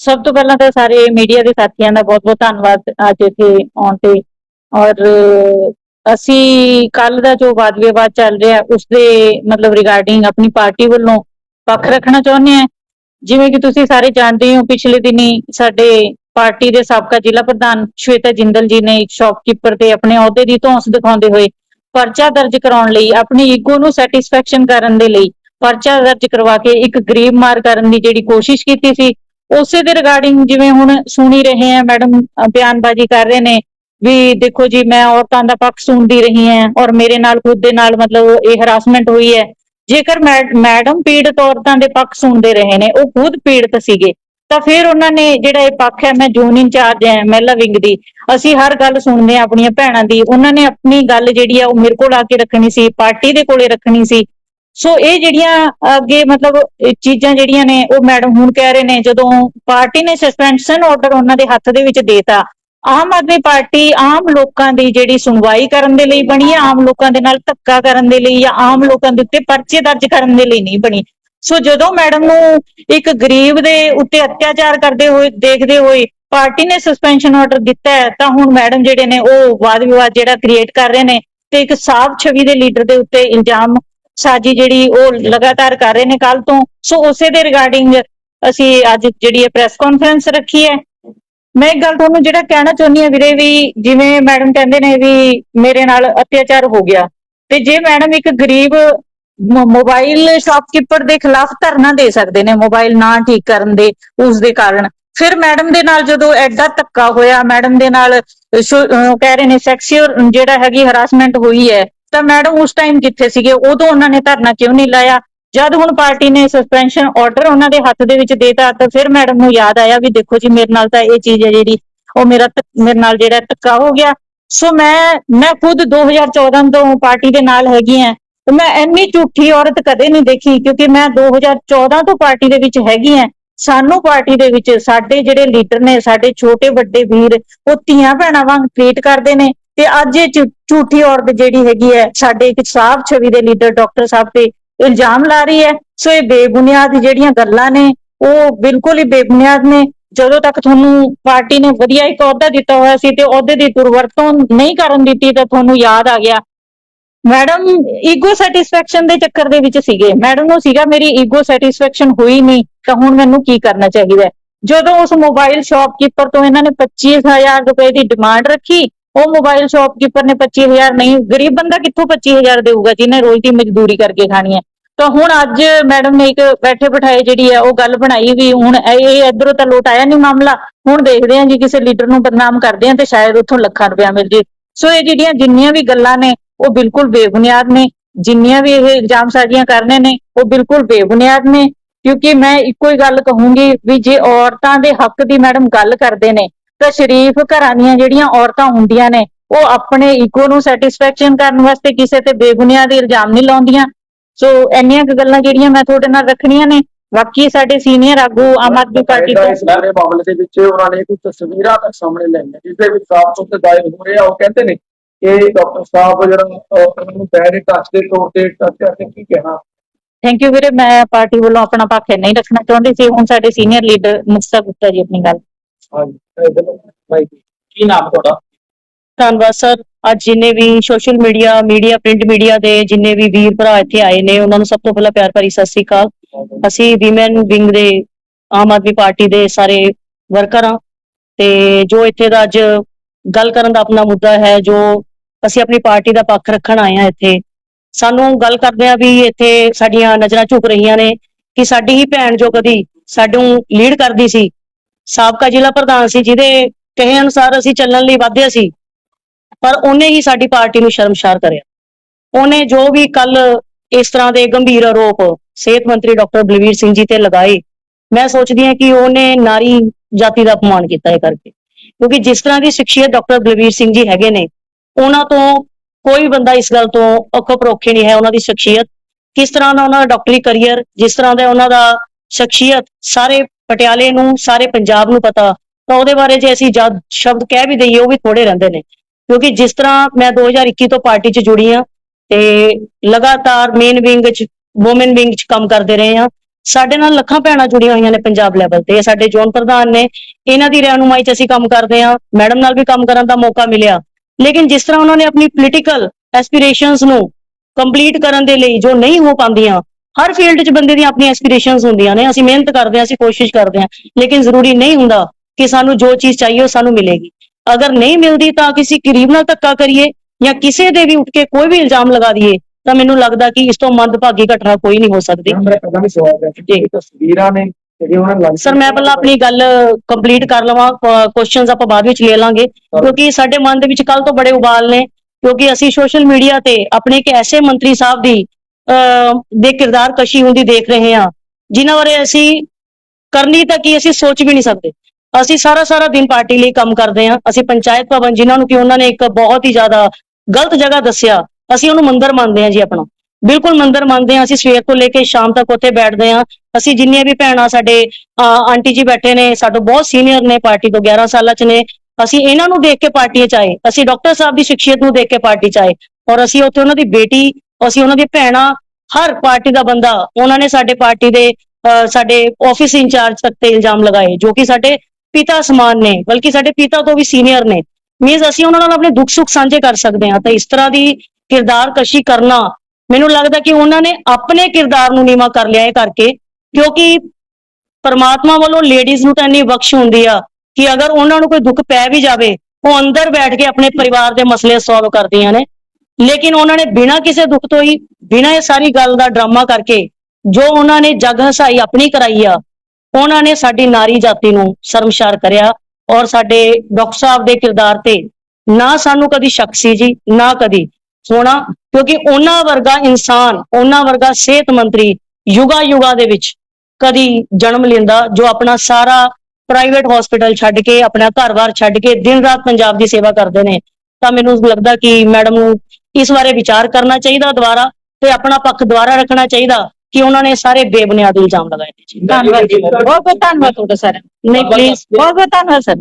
ਸਭ ਤੋਂ ਪਹਿਲਾਂ ਤਾਂ ਸਾਰੇ ਮੀਡੀਆ ਦੇ ਸਾਥੀਆਂ ਦਾ ਬਹੁਤ-ਬਹੁਤ ਧੰਨਵਾਦ ਅੱਜ ਇੱਥੇ ਆਉਣ ਤੇ। ਔਰ ਅਸੀਂ ਕੱਲ ਦਾ ਜੋ ਵਾਦ ਵਿਵਾਦ ਚੱਲ ਰਿਹਾ ਉਸ ਦੇ ਮਤਲਬ ਰਿਗਾਰਡਿੰਗ ਆਪਣੀ ਪਾਰਟੀ ਵੱਲੋਂ ਪੱਖ ਰੱਖਣਾ ਚਾਹੁੰਦੇ ਹਾਂ। ਜਿਵੇਂ ਕਿ ਤੁਸੀਂ ਸਾਰੇ ਜਾਣਦੇ ਹੋ ਪਿਛਲੇ ਦਿਨੀ ਸਾਡੇ ਪਾਰਟੀ ਦੇ ਸਾਬਕਾ ਜ਼ਿਲ੍ਹਾ ਪ੍ਰਧਾਨ ਸ਼ਵੇਤਾ ਜਿੰਦਲ ਜੀ ਨੇ ਇੱਕ ਸ਼ਾਪਕੀਪਰ ਤੇ ਆਪਣੇ ਅਹੁਦੇ ਦੀ ਧੌਂਸ ਦਿਖਾਉਂਦੇ ਹੋਏ ਪਰਚਾ ਦਰਜ ਕਰਾਉਣ ਲਈ, ਆਪਣੀ ਈਗੋ ਨੂੰ ਸੈਟੀਸਫੈਕਸ਼ਨ ਕਰਨ ਦੇ ਲਈ ਪਰਚਾ ਦਰਜ ਕਰਵਾ ਕੇ ਇੱਕ ਗਰੀਬ ਮਾਰ ਕਰਨ ਦੀ ਜਿਹੜੀ ਕੋਸ਼ਿਸ਼ ਕੀਤੀ ਸੀ ਉਸੇ ਦੇ ਰਿਗਾਰਡਿੰਗ ਜਿਵੇਂ ਹੁਣ ਸੁਣੀ ਰਹੇ ਆ ਮੈਡਮ ਬਿਆਨਬਾਜ਼ੀ ਕਰ ਰਹੇ ਨੇ, ਵੀ ਦੇਖੋ ਜੀ, ਮੈਂ ਔਰਤਾਂ ਦਾ ਪੱਖ ਸੁਣਦੀ ਰਹੀ ਹਾਂ ਔਰ ਮੇਰੇ ਨਾਲ ਖੁਦ ਦੇ ਨਾਲ ਮਤਲਬ ਇਹ ਹਰਾਸਮੈਂਟ ਹੋਈ ਹੈ। ਜੇਕਰ ਮੈ- ਮੈਡਮ ਪੀੜਤ ਔਰਤਾਂ ਦੇ ਪੱਖ ਸੁਣਦੇ ਰਹੇ ਨੇ, ਉਹ ਖੁਦ ਪੀੜਤ ਸੀਗੇ, ਤਾਂ ਫਿਰ ਉਹਨਾਂ ਨੇ ਜਿਹੜਾ ਇਹ ਪੱਖ ਹੈ, ਮੈਂ ਜੂਨ ਇੰਚਾਰਜ ਹਾਂ ਮਹਿਲਾ ਵਿੰਗ ਦੀ, ਅਸੀਂ ਹਰ ਗੱਲ ਸੁਣਦੇ ਹਾਂ ਆਪਣੀਆਂ ਭੈਣਾਂ ਦੀ, ਉਹਨਾਂ ਨੇ ਆਪਣੀ ਗੱਲ ਜਿਹੜੀ ਆ ਉਹ ਮੇਰੇ ਕੋਲ ਆ ਕੇ ਰੱਖਣੀ ਸੀ, ਪਾਰਟੀ ਦੇ ਕੋਲੇ ਰੱਖਣੀ ਸੀ ਸੋ ਇਹ ਜਿਹੜੀਆਂ ਅੱਗੇ ਮਤਲਬ ਚੀਜ਼ਾਂ ਜਿਹੜੀਆਂ ਨੇ, ਉਹ ਮੈਡਮ ਹੁਣ ਕਹਿ ਰਹੇ ਨੇ, ਜਦੋਂ ਪਾਰਟੀ ਨੇ ਸਸਪੈਂਸ਼ਨ ਆਰਡਰ ਉਹਨਾਂ ਦੇ ਹੱਥ ਦੇ ਵਿੱਚ ਦੇਤਾ, ਆਮ ਆਦਮੀ ਪਾਰਟੀ ਆਮ ਲੋਕਾਂ ਦੀ ਜਿਹੜੀ ਸੁਣਵਾਈ ਕਰਨ ਦੇ ਲਈ ਬਣੀ ਹੈ ਆਮ ਲੋਕਾਂ ਦੇ ਨਾਲ ਧੱਕਾ ਕਰਨ ਦੇ ਲਈ ਜਾਂ ਆਮ ਲੋਕਾਂ ਦੇ ਉੱਤੇ ਪਰਚੇ ਦਰਜ ਕਰਨ ਦੇ ਲਈ ਨਹੀਂ ਬਣੀ। ਸੋ ਜਦੋਂ ਮੈਡਮ ਨੂੰ ਇੱਕ ਗਰੀਬ ਦੇ ਉੱਤੇ ਅਤਿਆਚਾਰ ਕਰਦੇ ਹੋਏ, ਦੇਖਦੇ ਹੋਏ ਪਾਰਟੀ ਨੇ ਸਸਪੈਂਸ਼ਨ ਆਰਡਰ ਦਿੱਤਾ ਹੈ, ਤਾਂ ਹੁਣ ਮੈਡਮ ਜਿਹੜੇ ਨੇ, ਉਹ ਵਾਦ ਵਿਵਾਦ ਜਿਹੜਾ ਕ੍ਰੀਏਟ ਕਰ ਰਹੇ ਨੇ, ਤੇ ਇੱਕ ਸਾਫ਼ ਛਵੀ ਦੇ ਲੀਡਰ ਦੇ ਉੱਤੇ ਇਲਜ਼ਾਮ ਸਾਜੀ ਜਿਹੜੀ ਉਹ ਲਗਾਤਾਰ ਕਰ ਰਹੇ ਨੇ ਕੱਲ ਤੋਂ। ਸੋ ਉਸੇ ਦੇ ਰਿਗਾਰਡਿੰਗ ਅਸੀਂ ਅੱਜ ਜਿਹੜੀ ਹੈ ਪ੍ਰੈਸ ਕਾਨਫਰੰਸ ਰੱਖੀ ਹੈ। ਮੈਂ ਇੱਕ ਗੱਲ ਤੁਹਾਨੂੰ ਜਿਹੜਾ ਕਹਿਣਾ ਚਾਹੁੰਦੀ ਹਾਂ ਵੀਰੇ ਵੀ ਜਿਵੇਂ ਮੈਡਮ ਕਹਿੰਦੇ ਨੇ ਵੀ ਮੇਰੇ ਨਾਲ ਅਤਿਆਚਾਰ ਹੋ ਗਿਆ। ਤੇ ਜੇ ਮੈਡਮ ਇੱਕ ਗਰੀਬ ਮ- ਮੋਬਾਈਲ ਸ਼ਾਪਕੀਪਰ ਦੇ ਖਿਲਾਫ ਧਰਨਾ ਦੇ ਸਕਦੇ ਨੇ ਮੋਬਾਈਲ ਨਾ ਠੀਕ ਕਰਨ ਦੇ ਉਸ ਦੇ ਕਾਰਨ। ਫਿਰ ਮੈਡਮ ਦੇ ਨਾਲ ਜਦੋਂ ਐਡਾ ਧੱਕਾ ਹੋਇਆ ਮੈਡਮ ਦੇ ਨਾਲ ਕਹਿ ਰਹੇ ਨੇ ਸੈਕਸ਼ੂਅਲ ਜਿਹੜਾ ਹੈਗੀ ਹਰਾਸਮੈਂਟ ਹੋਈ ਹੈ ਤਾਂ ਮੈਡਮ ਉਸ ਟਾਈਮ ਕਿੱਥੇ ਸੀਗੇ? ਉਦੋਂ ਉਹਨਾਂ ਨੇ ਧਰਨਾ ਕਿਉਂ ਨਹੀਂ ਲਾਇਆ? ਜਦ ਹੁਣ ਪਾਰਟੀ ਨੇ ਸਸਪੈਂਸ਼ਨ ਆਰਡਰ ਉਹਨਾਂ ਦੇ ਹੱਥ ਦੇ ਵਿੱਚ ਦੇਤਾ, ਤਾਂ ਫਿਰ ਮੈਡਮ ਨੂੰ ਯਾਦ ਆਇਆ ਵੀ ਦੇਖੋ ਜੀ, ਮੇਰੇ ਨਾਲ ਤਾਂ ਇਹ ਚੀਜ਼ ਹੈ ਜਿਹੜੀ, ਉਹ ਮੇਰਾ ਧੱਕ- ਮੇਰੇ ਨਾਲ ਜਿਹੜਾ ਧੱਕਾ ਹੋ ਗਿਆ। ਸੋ ਮੈਂ ਮੈਂ ਖੁਦ 2014 ਤੋਂ ਪਾਰਟੀ ਦੇ ਨਾਲ ਹੈਗੀ ਹਾਂ। ਤੇ ਮੈਂ ਇੰਨੀ ਝੂਠੀ ਔਰਤ ਕਦੇ ਨਹੀਂ ਦੇਖੀ, ਕਿਉਂਕਿ ਮੈਂ 2014 ਤੋਂ ਪਾਰਟੀ ਦੇ ਵਿੱਚ ਹੈਗੀ ਹਾਂ। ਸਾਨੂੰ ਪਾਰਟੀ ਦੇ ਵਿੱਚ ਸਾਡੇ ਜਿਹੜੇ ਲੀਡਰ ਨੇ, ਸਾਡੇ ਛੋਟੇ ਵੱਡੇ ਵੀਰ, ਉਹ ਧੀਆਂ ਭੈਣਾਂ ਵਾਂਗ ਟ੍ਰੀਟ ਕਰਦੇ ਨੇ। ਤੇ ਅੱਜ ਇਹ ਝੂ- ਝੂਠੀ ਔਰਤ ਜਿਹੜੀ ਹੈਗੀ ਹੈ, ਸਾਡੇ ਇੱਕ ਸਾਫ਼ ਛਵੀ ਦੇ ਲੀਡਰ ਡਾਕਟਰ ਸਾਹਿਬ ਤੇ ਇਲਜ਼ਾਮ ਲਾ ਰਹੀ ਹੈ। ਸੋ ਇਹ ਬੇਬੁਨਿਆਦ ਜਿਹੜੀਆਂ ਗੱਲਾਂ ਨੇ, ਉਹ ਬਿਲਕੁਲ ਹੀ ਬੇਬੁਨਿਆਦ ਨੇ। ਜਦੋਂ ਤੱਕ ਤੁਹਾਨੂੰ ਪਾਰਟੀ ਨੇ ਵਧੀਆ ਇੱਕ ਅਹੁਦਾ ਦਿੱਤਾ ਹੋਇਆ ਸੀ ਤੇ ਅਹੁਦੇ ਦੀ ਦੁਰਵਰਤੋਂ ਨਹੀਂ ਕਰਨ ਦਿੱਤੀ, ਤਾਂ ਤੁਹਾਨੂੰ ਯਾਦ ਆ ਗਿਆ। ਮੈਡਮ ਈਗੋ ਸੈਟੀਸਫੈਕਸ਼ਨ ਦੇ ਚੱਕਰ ਦੇ ਵਿੱਚ ਸੀਗੇ। ਮੈਡਮ ਨੂੰ ਸੀਗਾ, ਮੇਰੀ ਈਗੋ ਸੈਟੀਸਫੈਕਸ਼ਨ ਹੋਈ ਨਹੀਂ, ਤਾਂ ਹੁਣ ਮੈਨੂੰ ਕੀ ਕਰਨਾ ਚਾਹੀਦਾ ਹੈ? ਜਦੋਂ ਉਸ ਮੋਬਾਈਲ ਸ਼ਾਪਕੀਪਰ ਤੋਂ ਇਹਨਾਂ ਨੇ 25000 ਰੁਪਏ ਦੀ ਡਿਮਾਂਡ ਰੱਖੀ ਉਹ ਮੋਬਾਈਲ ਸ਼ਾਪਕੀਪਰ ਨੇ 25000 ਨਹੀਂ, ਗਰੀਬ ਬੰਦਾ ਕਿੱਥੋਂ 25000 ਦੇਊਗਾ ਜਿਹਨੇ ਰੋਜ਼ ਦੀ ਮਜ਼ਦੂਰੀ ਕਰਕੇ ਖਾਣੀ ਹੈ? ਤਾਂ ਹੁਣ ਅੱਜ ਮੈਡਮ ਨੇ ਇੱਕ ਬੈਠੇ ਬਿਠਾਏ ਜਿਹੜੀ ਹੈ, ਉਹ ਗੱਲ ਬਣਾਈ ਵੀ ਹੁਣ ਇਹ ਇਧਰੋਂ ਤਾਂ ਲੋਟ ਆਇਆ ਨਹੀਂ ਮਾਮਲਾ। ਹੁਣ ਦੇਖਦੇ ਹਾਂ ਜੀ ਕਿਸੇ ਲੀਡਰ ਨੂੰ ਬਦਨਾਮ ਕਰਦੇ ਹਾਂ ਤੇ ਸ਼ਾਇਦ ਉੱਥੋਂ ਲੱਖਾਂ ਰੁਪਇਆ ਮਿਲ ਜੇ। ਸੋ ਇਹ ਜਿਹੜੀਆਂ, ਜਿੰਨੀਆਂ ਵੀ ਗੱਲਾਂ ਨੇ, ਉਹ ਬਿਲਕੁਲ ਬੇਬੁਨਿਆਦ ਨੇ। ਜਿੰਨੀਆਂ ਵੀ ਇਹ ਇਲਜ਼ਾਮ ਸਾਜ਼ੀਆਂ ਕਰਨੇ ਨੇ, ਉਹ ਬਿਲਕੁਲ ਬੇਬੁਨਿਆਦ ਨੇ। ਕਿਉਂਕਿ ਮੈਂ ਇੱਕੋ ਹੀ ਗੱਲ ਕਹੂੰਗੀ ਵੀ ਜੇ ਔਰਤਾਂ ਦੇ ਹੱਕ ਦੀ ਮੈਡਮ ਗੱਲ ਕਰਦੇ ਨੇ ਤਾਂ ਸ਼ਰੀਫ ਘਰਾਂ ਦੀਆਂ ਜਿਹੜੀਆਂ ਔਰਤਾਂ ਹੁੰਦੀਆਂ ਨੇ ਉਹ ਆਪਣੇ ਈਗੋ ਨੂੰ ਸੈਟੀਸਫੈਕਸ਼ਨ ਕਰਨ ਵਾਸਤੇ ਕਿਸੇ ਤੇ ਬੇਬੁਨਿਆਦ ਇਲਜ਼ਾਮ ਨਹੀਂ ਲਾਉਂਦੀਆਂ। ਸੋ ਇੰਨੀਆਂ ਕੁ ਗੱਲਾਂ ਜਿਹੜੀਆਂ ਮੈਂ ਤੁਹਾਡੇ ਨਾਲ ਰੱਖਣੀਆਂ ਨੇ। ਬਾਕੀ ਸਾਡੇ ਸੀਨੀਅਰ ਆਗੂ ਆਮ ਆਦਮੀ ਪਾਰਟੀ ਦਾ ਤੋਂ ਇਸ ਸਾਰੇ ਮਾਮਲੇ ਦੇ ਵਿੱਚ ਉਹਨਾਂ ਨੇ ਕੁਝ ਤਸਵੀਰਾਂ ਤੱਕ ਸਾਹਮਣੇ ਲਾਈਆਂ ਜਿਸ ਦੇ ਵਿੱਚ ਸਾਫ਼ ਸੁਥਰੇ ਜ਼ਾਹਿਰ ਹੋ ਰਿਹਾ ਉਹ ਕਹਿੰਦੇ ਨੇ ਕਿ ਡਾਕਟਰ ਸਾਹਿਬ ਜਿਹੜਾ ਉਹਨਾਂ ਨੂੰ ਪੈਰੇ ਟੱਚ ਦੇ ਤੌਰ ਤੇ ਟੱਚ ਕਰਕੇ ਕੀ ਕਹਿਣਾ। ਥੈਂਕ ਯੂ ਵੀਰੇ ਮੈਂ ਪਾਰਟੀ ਵੱਲੋਂ ਆਪਣਾ ਪੱਖ ਨਹੀਂ ਰੱਖਣਾ ਚਾਹੁੰਦੀ ਸੀ। ਹੁਣ ਸਾਡੇ ਸੀਨੀਅਰ ਲੀਡਰ ਮੁਕਤਾ ਗੁਪਤਾ ਜੀ ਆਪਣੀ ਗੱਲ। ਹਾਂਜੀ। ਬਾਈ ਕੀ ਨਾਮ ਤੁਹਾਡਾ? ਧੰਨਵਾਦ ਸਰ। ਅੱਜ ਜਿੰਨੇ ਵੀ social media media print media ਦੇ ਜਿੰਨੇ ਵੀ ਵੀਰ ਭਰਾ ਇੱਥੇ ਆਏ ਨੇ, ਉਹਨਾਂ ਨੂੰ ਸਭ ਤੋਂ ਪਹਿਲਾਂ ਪਿਆਰ ਭਰੀ ਸਤਿ ਸ੍ਰੀ ਅਕਾਲ। ਅਸੀਂ ਵਿਮਨ ਵਿੰਗ ਦੇ ਆਮ ਆਦਮੀ ਪਾਰਟੀ ਦੇ ਸਾਰੇ ਵਰਕਰ ਹਾਂ ਤੇ ਜੋ ਇੱਥੇ ਦਾ ਅੱਜ ਗੱਲ ਕਰਨ ਦਾ ਆਪਣਾ ਮੁੱਦਾ ਹੈ, ਜੋ ਅਸੀਂ ਆਪਣੀ ਪਾਰਟੀ ਦਾ ਪੱਖ ਰੱਖਣ ਆਏ ਹਾਂ ਇੱਥੇ। ਸਾਨੂੰ ਗੱਲ ਕਰਦੇ ਆ ਵੀ ਇੱਥੇ ਸਾਡੀਆਂ ਨਜ਼ਰਾਂ ਝੁਕ ਰਹੀਆਂ ਨੇ ਕਿ ਸਾਡੀ ਹੀ ਭੈਣ ਜੋ ਕਦੀ ਸਾਨੂੰ ਲੀਡ ਕਰਦੀ ਸੀ ਸਾਬਕਾ ਜ਼ਿਲ੍ਹਾ ਪ੍ਰਧਾਨ ਸੀ, ਜਿਹਦੇ ਕਹੇ ਅਨੁਸਾਰ ਅਸੀਂ ਚੱਲਣ ਲਈ ਵਾਧਿਆ ਸੀ, ਪਰ ਉਹਨੇ ਹੀ ਸਾਡੀ ਪਾਰਟੀ ਨੂੰ ਸ਼ਰਮਸ਼ਾਰ ਕਰਿਆ। ਉਹਨੇ ਜੋ ਵੀ ਕੱਲ ਇਸ ਤਰ੍ਹਾਂ ਦੇ ਗੰਭੀਰ ਆਰੋਪ ਸਿਹਤ ਮੰਤਰੀ ਡਾਕਟਰ ਬਲਵੀਰ ਸਿੰਘ ਜੀ ਤੇ ਲਗਾਏ, ਮੈਂ ਸੋਚਦੀ ਹਾਂ ਕਿ ਉਹਨੇ ਨਾਰੀ ਜਾਤੀ ਦਾ ਅਪਮਾਨ ਕੀਤਾ ਇਹ ਕਰਕੇ। ਕਿਉਂਕਿ ਜਿਸ ਤਰ੍ਹਾਂ ਦੀ ਸ਼ਖਸੀਅਤ ਡਾਕਟਰ ਬਲਵੀਰ ਸਿੰਘ ਜੀ ਹੈਗੇ ਨੇ, ਉਹਨਾਂ ਤੋਂ ਕੋਈ ਬੰਦਾ ਇਸ ਗੱਲ ਤੋਂ ਅੱਖੋਂ ਪਰੋਖੇ ਨਹੀਂ ਹੈ, ਉਹਨਾਂ ਦੀ ਸ਼ਖਸੀਅਤ। ਕਿਸ ਤਰ੍ਹਾਂ ਦਾ ਉਹਨਾਂ ਦਾ ਡਾਕਟਰੀ ਕੈਰੀਅਰ, ਜਿਸ ਤਰ੍ਹਾਂ ਦਾ ਉਹਨਾਂ ਦਾ ਸ਼ਖਸੀਅਤ, ਸਾਰੇ ਪਟਿਆਲੇ ਨੂੰ, ਸਾਰੇ ਪੰਜਾਬ ਨੂੰ ਪਤਾ, ਤਾਂ ਉਹਦੇ ਬਾਰੇ ਜੇ ਅਸੀਂ ਜਦ ਸ਼ਬਦ ਕਹਿ ਵੀ ਦਈਏ, ਉਹ ਵੀ ਥੋੜੇ ਰਹਿੰਦੇ ਨੇ। ਕਿਉਂਕਿ ਜਿਸ ਤਰ੍ਹਾਂ ਮੈਂ 2021 ਤੋਂ ਪਾਰਟੀ 'ਚ ਜੁੜੀ ਹਾਂ ਤੇ ਲਗਾਤਾਰ ਮੇਨ ਵਿੰਗ 'ਚ ਔਮਨ ਵਿੰਗ 'ਚ ਕੰਮ ਕਰਦੇ ਰਹੇ ਹਾਂ। ਸਾਡੇ ਨਾਲ ਲੱਖਾਂ ਭੈਣਾਂ ਜੁੜੀਆਂ ਹੋਈਆਂ ਨੇ ਪੰਜਾਬ ਲੈਵਲ ਤੇ। ਸਾਡੇ ਜ਼ੋਨ ਪ੍ਰਧਾਨ ਨੇ। ਇਹਨਾਂ ਦੀ ਰਹਿਨੁਮਾਈ 'ਚ ਅਸੀਂ ਕੰਮ ਕਰਦੇ ਹਾਂ। ਮੈਡਮ ਨਾਲ ਵੀ ਕੰਮ ਕਰਨ ਦਾ ਮੌਕਾ ਮਿਲਿਆ। ਲੇਕਿਨ ਜਿਸ ਤਰ੍ਹਾਂ ਉਹਨਾਂ ਨੇ ਆਪਣੀ ਪੋਲੀਟੀਕਲ ਐਸਪੀਰੇਸ਼ਨਸ ਨੂੰ ਕੰਪਲੀਟ ਕਰਨ ਦੇ ਲਈ ਜੋ ਨਹੀਂ ਹੋ ਪਾਉਂਦੀਆਂ ਹਰ ਫੀਲਡ 'ਚ ਬੰਦੇ ਦੀਆਂ ਆਪਣੀਆਂ ਐਸਪੀਰੇਸ਼ਨਸ ਹੁੰਦੀਆਂ ਨੇ ਅਸੀਂ ਮਿਹਨਤ ਕਰਦੇ ਹਾਂ ਅਸੀਂ ਕੋਸ਼ਿਸ਼ ਕਰਦੇ ਹਾਂ ਲੇਕਿਨ ਜ਼ਰੂਰੀ ਨਹੀਂ ਹੁੰਦਾ ਕਿ ਸਾਨੂੰ ਜੋ ਚੀਜ਼ ਚਾਹੀਏ ਉਹ ਸਾਨੂੰ ਮਿਲੇਗੀ। ਅਗਰ ਨਹੀਂ ਮਿਲਦੀ ਤਾਂ ਕਿਸੇ ਗਰੀਬ ਨਾਲ ਧੱਕਾ ਕਰੀਏ ਜਾਂ ਕਿਸੇ ਦੇ ਵੀ ਉੱਠ ਕੇ ਕੋਈ ਵੀ ਇਲਜ਼ਾਮ ਲਗਾ ਦਈਏ ਤਾਂ ਮੈਨੂੰ ਲੱਗਦਾ ਕਿ ਇਸ ਤੋਂ ਮੰਦਭਾਗੀ ਘਟਨਾ ਕੋਈ ਨਹੀਂ ਹੋ ਸਕਦੀ। ਮੇਰਾ ਪਹਿਲਾਂ ਵੀ ਸਵਾਲ ਹੈ ਕਿ ਤਸਵੀਰਾਂ ਨੇ ਜਿਹੜੀ ਉਹਨਾਂ ਨੇ ਸਰ ਮੈਂ ਪਹਿਲਾਂ ਆਪਣੀ ਗੱਲ ਕੰਪਲੀਟ ਕਰ ਲਵਾਂ ਕੁਐਸਚਨਸ ਆਪਾਂ ਬਾਅਦ ਵਿੱਚ ਲੈ ਲਾਂਗੇ ਕਿਉਂਕਿ ਸਾਡੇ ਮਨ ਦੇ ਵਿੱਚ ਕੱਲ ਤੋਂ ਬੜੇ ਉਬਾਲ ਨੇ ਕਿਉਂਕਿ ਅਸੀਂ ਸੋਸ਼ਲ ਮੀਡੀਆ ਤੇ ਆਪਣੇ ਇੱਕ ਐਸੇ ਮੰਤਰੀ ਸਾਹਿਬ ਦੀ ਦੇ ਕਿਰਦਾਰ ਕਸ਼ੀ ਹੁੰਦੀ ਦੇਖ ਰਹੇ ਹਾਂ। ਜਿਨ੍ਹਾਂ ਬਾਰੇ ਅਸੀਂ ਕਰਨੀ ਤਾਂ ਕੀ, ਅਸੀਂ ਸੋਚ ਵੀ ਨਹੀਂ ਸਕਦੇ। ਅਸੀਂ ਸਾਰਾ ਸਾਰਾ ਦਿਨ ਪਾਰਟੀ ਲਈ ਕੰਮ ਕਰਦੇ ਹਾਂ। ਅਸੀਂ ਪੰਚਾਇਤ ਭਵਨ ਜਿਨ੍ਹਾਂ ਨੂੰ ਕਿ ਉਹਨਾਂ ਨੇ ਇੱਕ ਬਹੁਤ ਹੀ ਜ਼ਿਆਦਾ ਗਲਤ ਜਗ੍ਹਾ ਦੱਸਿਆ, ਅਸੀਂ ਉਹਨੂੰ ਮੰਦਿਰ ਮੰਨਦੇ ਹਾਂ ਜੀ ਆਪਣਾ। ਬਿਲਕੁਲ ਮੰਦਿਰ ਮੰਨਦੇ ਹਾਂ। ਅਸੀਂ ਸਵੇਰ ਤੋਂ ਲੈ ਕੇ ਸ਼ਾਮ ਤੱਕ ਉੱਥੇ ਬੈਠਦੇ ਹਾਂ। ਅਸੀਂ ਜਿੰਨੀਆਂ ਵੀ ਭੈਣਾਂ ਸਾਡੇ ਆਂਟੀ ਜੀ ਬੈਠੇ ਨੇ, ਸਾਡੇ ਬਹੁਤ ਸੀਨੀਅਰ ਨੇ ਪਾਰਟੀ ਤੋਂ 11 ਸਾਲਾਂ ਚ ਨੇ। ਅਸੀਂ ਇਹਨਾਂ ਨੂੰ ਦੇਖ ਕੇ ਪਾਰਟੀ ਚ ਆਏ। ਅਸੀਂ ਡਾਕਟਰ ਸਾਹਿਬ ਦੀ ਸ਼ਖਸੀਅਤ ਨੂੰ ਦੇਖ ਕੇ ਪਾਰਟੀ ਚ ਆਏ। ਔਰ ਅਸੀਂ ਉੱਥੇ ਉਹਨਾਂ ਦੀ ਬੇਟੀ ਅਸੀਂ ਉਹਨਾਂ ਦੀਆਂ ਭੈਣਾਂ, ਹਰ ਪਾਰਟੀ ਦਾ ਬੰਦਾ, ਉਹਨਾਂ ਨੇ ਸਾਡੇ ਪਾਰਟੀ ਦੇ ਸਾਡੇ ਆਫਿਸ ਇੰਚਾਰਜ ਤੱਕ ਤੇ ਇਲਜ਼ਾਮ ਲਗਾਏ, ਜੋ ਕਿ ਸਾਡੇ ਪਿਤਾ ਸਮਾਨ ਨੇ, ਬਲਕਿ ਸਾਡੇ ਪਿਤਾ ਤੋਂ ਵੀ ਸੀਨੀਅਰ ਨੇ। ਮੀਨਸ ਅਸੀਂ ਉਹਨਾਂ ਨਾਲ ਆਪਣੇ ਦੁੱਖ ਸੁੱਖ ਸਾਂਝੇ ਕਰ ਸਕਦੇ ਹਾਂ। ਤਾਂ ਇਸ ਤਰ੍ਹਾਂ ਦੀ ਕਿਰਦਾਰ ਕਸ਼ੀ ਕਰਨਾ, ਮੈਨੂੰ ਲੱਗਦਾ ਕਿ ਉਹਨਾਂ ਨੇ ਆਪਣੇ ਕਿਰਦਾਰ ਨੂੰ ਨੀਵਾ ਕਰ ਲਿਆ ਇਹ ਕਰਕੇ, ਕਿਉਂਕਿ ਪਰਮਾਤਮਾ ਵੱਲੋਂ ਲੇਡੀਜ਼ ਨੂੰ ਤਾਂ ਇੰਨੀ ਬਖਸ਼ ਹੁੰਦੀ ਆ ਕਿ ਅਗਰ ਉਹਨਾਂ ਨੂੰ ਕੋਈ ਦੁੱਖ ਪੈ ਵੀ ਜਾਵੇ, ਉਹ ਅੰਦਰ ਬੈਠ ਕੇ ਆਪਣੇ ਪਰਿਵਾਰ ਦੇ ਮਸਲੇ ਸੋਲਵ ਕਰਦੀਆਂ ਨੇ। ਲੇਕਿਨ ਉਹਨਾਂ ਨੇ ਬਿਨਾਂ ਕਿਸੇ ਦੁੱਖ ਤੋਂ ਹੀ, ਬਿਨਾਂ ਇਹ ਸਾਰੀ ਗੱਲ ਦਾ ਡਰਾਮਾ ਕਰਕੇ ਜੋ ਉਹਨਾਂ ਨੇ ਜਗ ਹਸਾਈ ਆਪਣੀ ਕਰਾਈ ਆ, ਉਹਨਾਂ ਨੇ ਸਾਡੀ ਨਾਰੀ ਜਾਤੀ ਨੂੰ ਸ਼ਰਮਸ਼ਾਰ ਕਰਿਆ ਔਰ ਸਾਡੇ ਡਾਕਟਰ ਸਾਹਿਬ ਦੇ ਕਿਰਦਾਰ ਤੇ ਨਾ ਸਾਨੂੰ ਕਦੀ ਸ਼ੱਕ ਸੀ ਜੀ, ਨਾ ਕਦੀ। ਹੋਣਾ ਕਿਉਂਕਿ ਉਹਨਾਂ ਵਰਗਾ ਇਨਸਾਨ, ਉਹਨਾਂ ਵਰਗਾ ਸਿਹਤ ਮੰਤਰੀ ਯੁਗਾ ਯੁਗਾ ਦੇ ਵਿੱਚ ਕਦੀ ਜਨਮ ਲੈਂਦਾ, ਜੋ ਆਪਣਾ ਸਾਰਾ ਪ੍ਰਾਈਵੇਟ ਹਸਪੀਟਲ ਛੱਡ ਕੇ, ਆਪਣਾ ਘਰ-ਬਾਰ ਛੱਡ ਕੇ ਦਿਨ ਰਾਤ ਪੰਜਾਬ ਦੀ ਸੇਵਾ ਕਰਦੇ ਨੇ। ਤਾਂ ਮੈਨੂੰ ਲੱਗਦਾ ਕਿ ਮੈਡਮ ਨੂੰ ਇਸ ਬਾਰੇ ਵਿਚਾਰ ਕਰਨਾ ਚਾਹੀਦਾ ਦੁਬਾਰਾ ਤੇ ਆਪਣਾ ਪੱਖ ਦੁਬਾਰਾ ਰੱਖਣਾ ਚਾਹੀਦਾ ਕਿ ਉਹਨਾਂ ਨੇ ਸਾਰੇ ਬੇਬੁਨਿਆਦ ਇਲਜ਼ਾਮ ਲਗਾਏ ਨੇ ਜੀ। ਧੰਨਵਾਦ ਜੀ। ਬਹੁਤ ਬਹੁਤ ਧੰਨਵਾਦ ਤੁਹਾਡਾ ਸਰ ਨਹੀਂ ਪਲੀਜ਼ ਬਹੁਤ ਬਹੁਤ ਧੰਨਵਾਦ ਸਰ।